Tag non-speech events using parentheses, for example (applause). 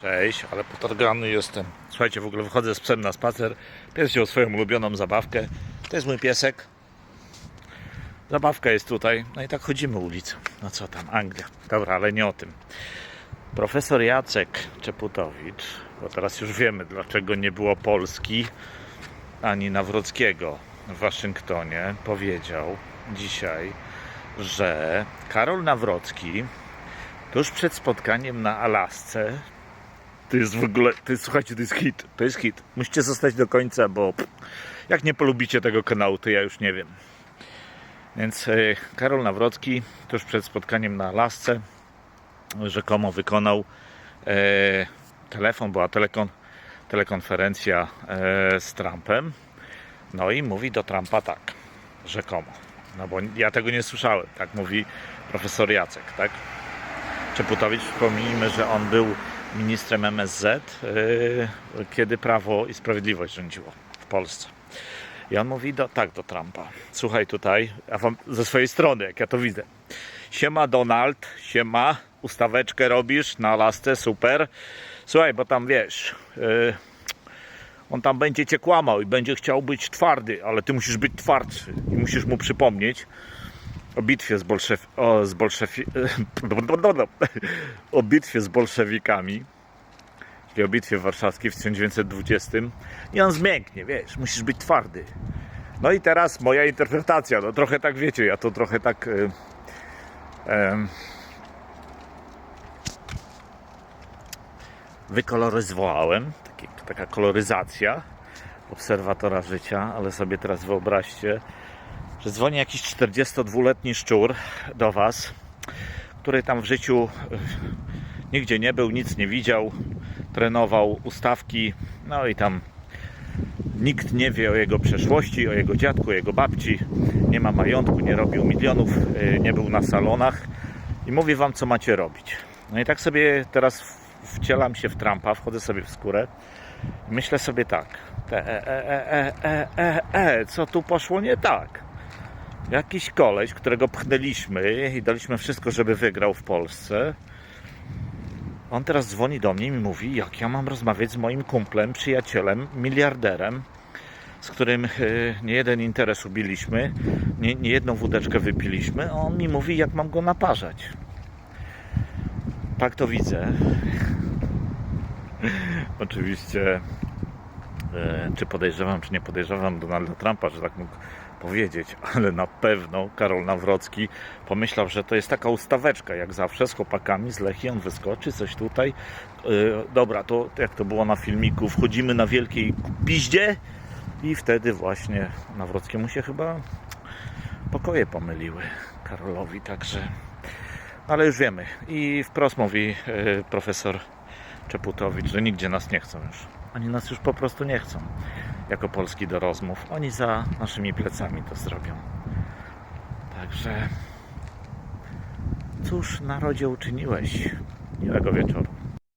Cześć, ale potargany jestem. Słuchajcie, w ogóle wychodzę z psem na spacer. Pies wziął swoją ulubioną zabawkę. To jest mój piesek. Zabawka jest tutaj. No i tak chodzimy ulicą. No co tam, Anglia. Dobra, ale nie o tym. Profesor Jacek Czeputowicz, bo teraz już wiemy, dlaczego nie było Polski ani Nawrockiego w Waszyngtonie, powiedział dzisiaj, że Karol Nawrocki tuż przed spotkaniem na Alasce to jest w ogóle, to jest, słuchajcie, to jest hit, to jest hit. Musicie zostać do końca, bo jak nie polubicie tego kanału, to ja już nie wiem. Więc e, Karol Nawrocki tuż przed spotkaniem na Alasce rzekomo wykonał e, telefon, była telekon, telekonferencja e, z Trumpem. No i mówi do Trumpa tak, rzekomo. No bo ja tego nie słyszałem, tak mówi profesor Jacek, tak? Czeputowicz, przypomnijmy, że on był ministrem MSZ, yy, kiedy Prawo i Sprawiedliwość rządziło w Polsce. I on mówi do, tak do Trumpa. Słuchaj tutaj, a wam ze swojej strony, jak ja to widzę. Siema Donald, siema, ustaweczkę robisz na lasce, super. Słuchaj, bo tam wiesz, yy, on tam będzie cię kłamał i będzie chciał być twardy, ale ty musisz być twardszy i musisz mu przypomnieć, o bitwie z, bolszef... o, z bolszefi... (laughs) o bitwie z bolszewikami, czyli o bitwie warszawskiej w 1920 i on zmięknie, wiesz, musisz być twardy. No i teraz moja interpretacja, no trochę tak wiecie, ja to trochę tak y, em, wykoloryzowałem, taki, taka koloryzacja obserwatora życia, ale sobie teraz wyobraźcie, że dzwoni jakiś 42-letni szczur do Was, który tam w życiu nigdzie nie był, nic nie widział, trenował ustawki, no i tam nikt nie wie o jego przeszłości, o jego dziadku, o jego babci, nie ma majątku, nie robił milionów, e, nie był na salonach i mówi Wam, co macie robić. No i tak sobie teraz wcielam się w Trumpa, wchodzę sobie w skórę i myślę sobie tak, te, e, e, e, e, e, e, co tu poszło nie tak? Jakiś koleś, którego pchnęliśmy i daliśmy wszystko, żeby wygrał w Polsce. On teraz dzwoni do mnie i mówi, jak ja mam rozmawiać z moim kumplem, przyjacielem, miliarderem, z którym e, nie jeden interes ubiliśmy, nie, nie jedną wódeczkę wypiliśmy, a on mi mówi, jak mam go naparzać. Tak to widzę. (laughs) Oczywiście, e, czy podejrzewam, czy nie podejrzewam Donalda Trumpa, że tak mógł powiedzieć, ale na pewno Karol Nawrocki pomyślał, że to jest taka ustaweczka, jak zawsze z chłopakami z Lechii, on wyskoczy, coś tutaj. Yy, dobra, to jak to było na filmiku, wchodzimy na wielkiej piździe i wtedy właśnie Nawrockiemu się chyba pokoje pomyliły Karolowi, także ale już wiemy i wprost mówi yy, profesor Czeputowicz, że nigdzie nas nie chcą już. Oni nas już po prostu nie chcą jako Polski do rozmów. Oni za naszymi plecami to zrobią. Także cóż narodzie uczyniłeś? Miłego wieczoru.